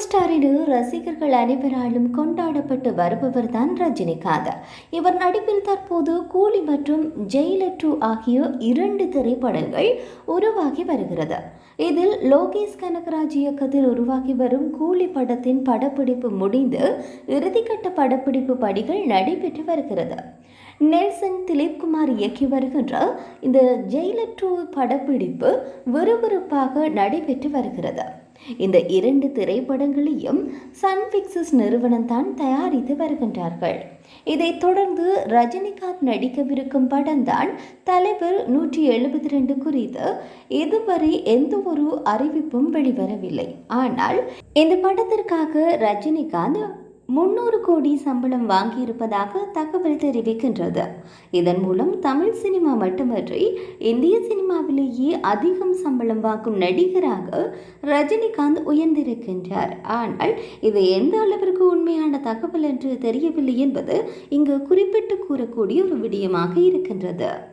Super ஸ்டாரின் ரசிகர்கள் அனைவராலும் கொண்டாடப்பட்டு வருபவர் தான் ரஜினிகாந்த். இவர் நடிப்பில் தற்போது கூலி மற்றும் ஜெயிலர் டூ ஆகிய இரண்டு திரைப்படங்கள் உருவாகி வருகிறது. இதில் லோகேஷ் கனகராஜ் இயக்கத்தில் உருவாகி வரும் கூலி படத்தின் படப்பிடிப்பு முடிந்து இறுதிக்கட்ட படப்பிடிப்பு பணிகள் நடைபெற்று வருகிறது. நெல்சன் திலீப்குமார் இயக்கி வருகின்ற இந்த ஜெயிலர் டூ படப்பிடிப்பு விறுவிறுப்பாக நடைபெற்று வருகிறது. இந்த இரண்டு திரைப்படங்களையும் சன் நிறுவனம் தான் தயாரித்து வருகின்றார்கள். இதைத் தொடர்ந்து ரஜினிகாந்த் நடிக்கவிருக்கும் படம்தான் தலைவர் நூற்றி எழுபத்தி ரெண்டு குறித்து இதுவரை எந்த ஒரு அறிவிப்பும் வெளிவரவில்லை. ஆனால் இந்த படத்திற்காக ரஜினிகாந்த் முன்னூறு கோடி சம்பளம் வாங்கியிருப்பதாக தகவல் தெரிவிக்கின்றது. இதன் மூலம் தமிழ் சினிமா மட்டுமன்றி இந்திய சினிமாவிலேயே அதிகம் சம்பளம் வாங்கும் நடிகராக ரஜினிகாந்த் உயர்ந்திருக்கின்றார். ஆனால் இது எந்த அளவிற்கு உண்மையான தகவல் என்று தெரியவில்லை என்பது இங்கு குறிப்பிட்டு கூறக்கூடிய ஒரு விடயமாக இருக்கின்றது.